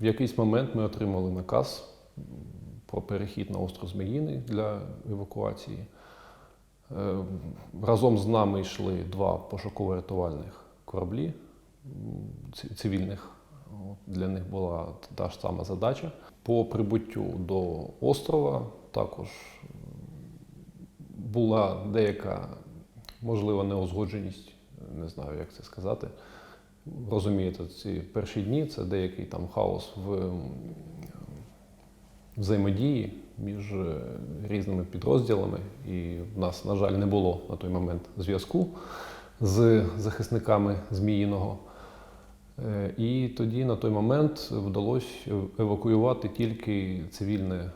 В якийсь момент ми отримали наказ про перехід на остров Зміїний для евакуації. Е, Разом з нами йшли два пошуково-рятувальних кораблі цивільних. Для них була та ж сама задача. По прибуттю до острова також була деяка, можливо, неузгодженість, не знаю, як це сказати. Розумієте, ці перші дні це деякий там хаос в взаємодії між е, різними підрозділами, і в нас, на жаль, не було на той момент зв'язку з захисниками Зміїного. Е, І тоді на той момент вдалося евакуювати тільки цивільне,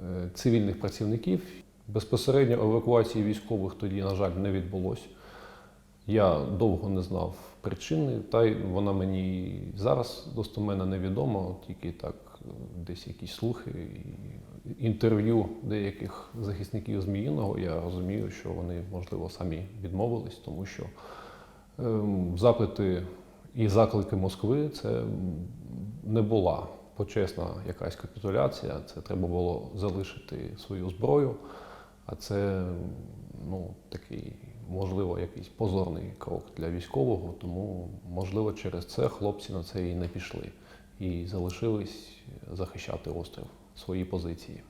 е, цивільних працівників. Безпосередньо евакуації військових тоді, на жаль, не відбулося. Я довго не знав причини, та й вона мені зараз достоменно невідома, тільки так десь якісь слухи інтерв'ю деяких захисників Зміїного. Я розумію, що вони, можливо, самі відмовились, тому що ем, запити і заклики Москви це не була почесна якась капітуляція. Це треба було залишити свою зброю. А це ну, такий, можливо, якийсь позорний крок для військового, тому, можливо, через це хлопці на це і не пішли і залишились захищати острів, свої позиції.